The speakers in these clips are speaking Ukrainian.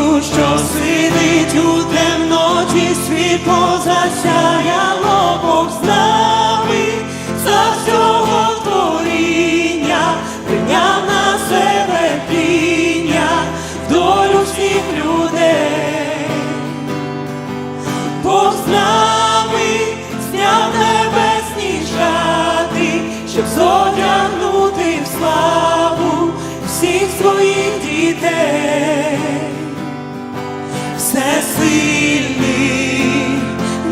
Світу, що сидить у темноті, світло засяяло Бог з нами, за всього творіння, прийняв на себе тління, в долю всіх людей. Бог з нами зняв небесні шати, щоб зодягнути в славу всіх своїх дітей. Всесильний,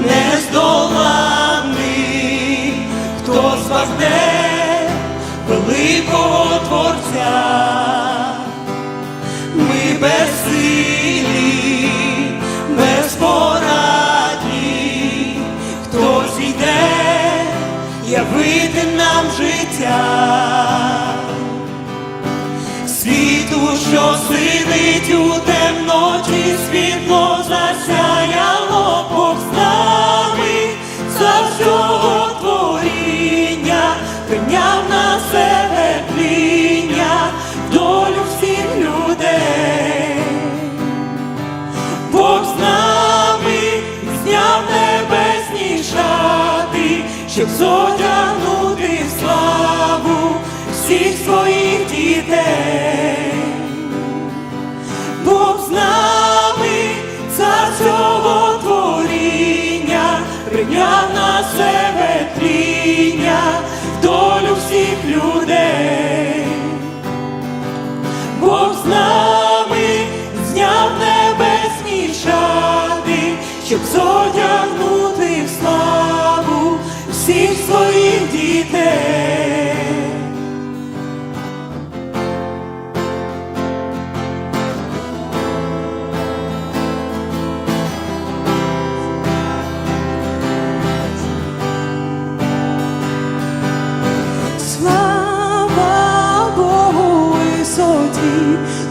нездоланний, хто збагне великого Творця. Ми безсилі, безпорадні, хто зійде явити нам життя. Світу, що сидить щоб зодягнути в славу всіх своїх дітей.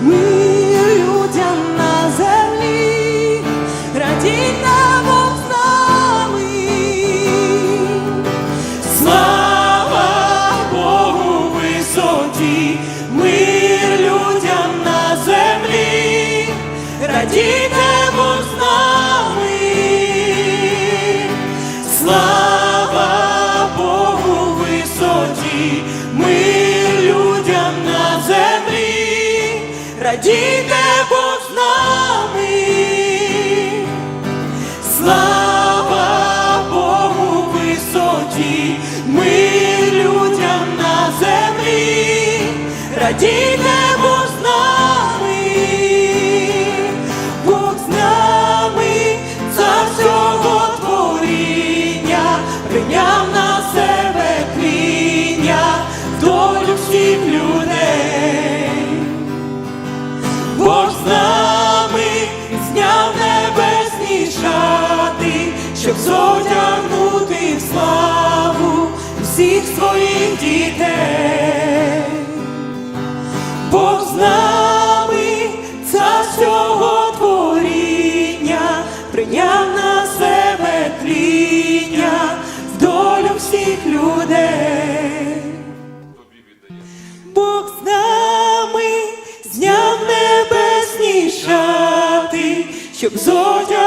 Мир людям на землі, радійте Бог з нами. Слава Богу висоті, мир людям на землі, радійте Бог з нами. Слава Богу висоті, мир людям на землі, радійте Бог з нами. Слава Богу висоті, мир людям на землі, радійте Бог з нами. Бог з нами, за всього творіння, прийняв нами зняв небесні шати, щоб зодягнути в славу всіх своїх дітей. Щоб зодягнути